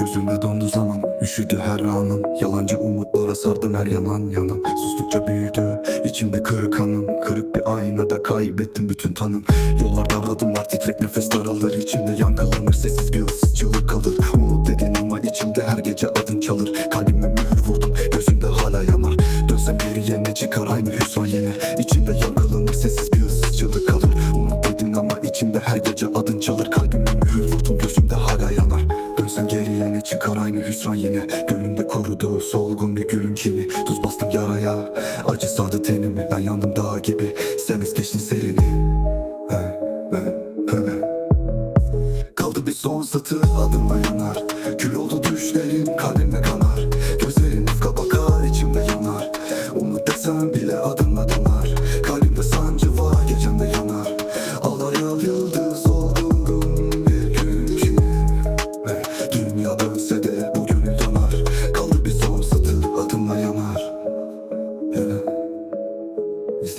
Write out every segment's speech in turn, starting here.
Gözümde dondu zaman Üşüdü her anım. Yalancı umutlara sardım her yalan yanım. Sustukça büyüdü içimde kırık anım. Kırık bir aynada kaybettim bütün tanım. Yollarda adımlar titrek nefes daralır içimde yankılanır sessiz bir ıssız çığlık kalır. Umut dedin ama içimde her gece adın çalır geriye ne çıkar aynı hüsran yine. Gönlümde kurudu solgun bir gülün kimi. Tuz bastım yaraya acı sardı tenimi. Ben yandım dağ gibi sen geçtin serini. Kaldı bir son satır adımla yanar. Kül oldu düşlerim kalbimle kanar. Gözlerin ufka bakar içimde yanar. Umut desem bile adımla donar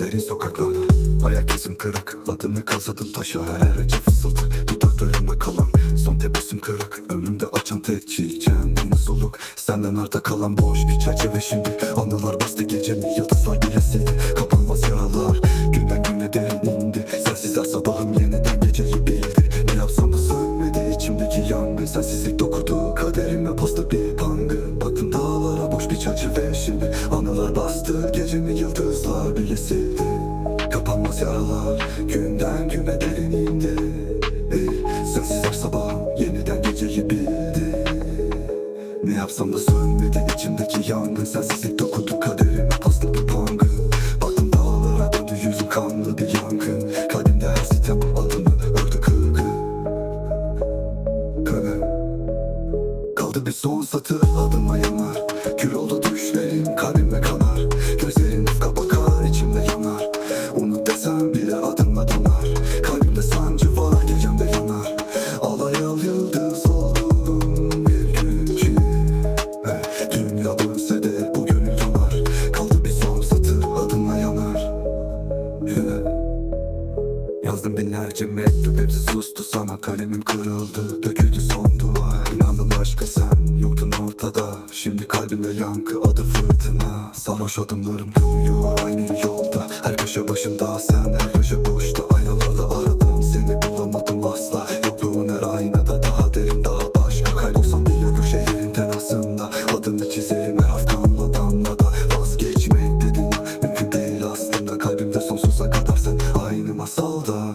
İzlerin sokaklarda Ayak izim kırık Adımı kazıdım taşa. Her acı fısıltı Dudaklarımda kalan. Son tebessüm kırık Ömrümde açan tek çiçeğim Yeni soluk. Senden arta kalan boş bir çerçeve şimdi. Anılar bastı gecemi Yıldızlar sildi Kapanmaz yaralar Günden güne derin indi Sensiz her sabahım yeniden geceyi bildi Ne yapsam da sönmedi içimdeki yangın. Sensizlik dokudu Kaderime pasta bir pangı Dağlara boş bir çerçeve şimdi Anılar bastı. Gecemi yıldızlar bile sildi. Kapanmaz yaralar günden güne derin indi. Ey, Sensiz her sabah yeniden geceyi bildi. Ne yapsam da sönmedi içimdeki yangın. Sensizlik dokudu kaderime pasta bir pangı. Baktım dağlara döndü yüzüm kanlı bir yangın. Kalbimde her sitem adını ördü Kader Kaldı bir son satır adıma yanar Kül oldu düşlerim kalbime kanar. Gözlerin ufka bakar içimde yanar. Unut desem bile adımla donar. Kalbimde sancı var gecemde yanar. Alay al yıldız oldum bir Ve Dünya dönse de bu gönül donar. Kaldı bir son satır adıma yanar. Yazdım binlerce mektup hepsi sustu. Sana Kalemim kırıldı döküldü son duvar. İnandım aşka sen yoktun tahtada Şimdi kalbime yankı adı fırtına. Sarhoş adımlarım dönüyor aynı yolda. Her köşe başında sen her köşe boşta. Aynalarda aradım seni bulamadım asla. Yokluğun her aynada daha derin daha başka. Kaybolsam bile bu şehrin terasında Adını çizerim her haftamla damlada Vazgeçmek dedim mümkün değil aslında. Kalbimde sonsuza kadar sen aynı masalda.